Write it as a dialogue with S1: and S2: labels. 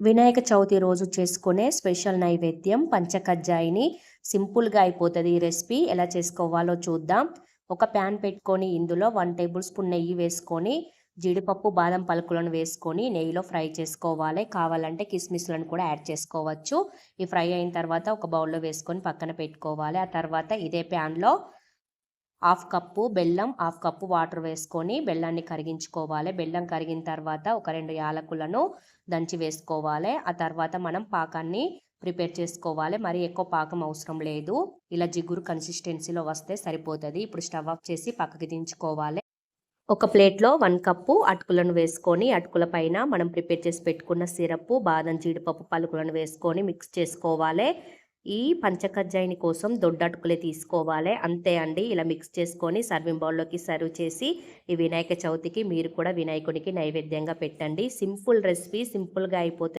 S1: వినాయక చవితి రోజు చేసుకునే స్పెషల్ నైవేద్యం పంచకజ్జాయిని సింపుల్గా అయిపోతుంది ఈ రెసిపీ. ఎలా చేసుకోవాలో చూద్దాం. ఒక ప్యాన్ పెట్టుకొని ఇందులో వన్ టేబుల్ స్పూన్ నెయ్యి వేసుకొని జీడిపప్పు బాదం పలుకులను వేసుకొని నెయ్యిలో ఫ్రై చేసుకోవాలి. కావాలంటే కిస్మిస్లను కూడా యాడ్ చేసుకోవచ్చు. ఈ ఫ్రై అయిన తర్వాత ఒక బౌల్లో వేసుకొని పక్కన పెట్టుకోవాలి. ఆ తర్వాత ఇదే ప్యాన్లో హాఫ్ కప్పు బెల్లం హాఫ్ కప్పు వాటర్ వేసుకొని బెల్లాన్ని కరిగించుకోవాలి. బెల్లం కరిగిన తర్వాత ఒక రెండు యాలకులను దంచి వేసుకోవాలి. ఆ తర్వాత మనం పాకాన్ని ప్రిపేర్ చేసుకోవాలి. మరి ఎక్కువ పాకం అవసరం లేదు. ఇలా జిగురు కన్సిస్టెన్సీలో వస్తే సరిపోతుంది. ఇప్పుడు స్టవ్ ఆఫ్ చేసి పక్కకి దించుకోవాలి. ఒక ప్లేట్లో వన్ కప్పు అటుకులను వేసుకొని అటుకుల పైన మనం ప్రిపేర్ చేసి పెట్టుకున్న సిరప్ బాదం జీడిపప్పు పలుకులను వేసుకొని మిక్స్ చేసుకోవాలి. ఈ పంచకజ్జాయిని కోసం దొడ్డటుకులే తీసుకోవాలి. అంతే అండి. ఇలా మిక్స్ చేసుకొని సర్వింగ్ బౌల్లోకి సర్వ్ చేసి ఈ వినాయక చవితికి మీరు కూడా వినాయకునికి నైవేద్యంగా పెట్టండి. సింపుల్ రెసిపీ సింపుల్గా అయిపోతుంది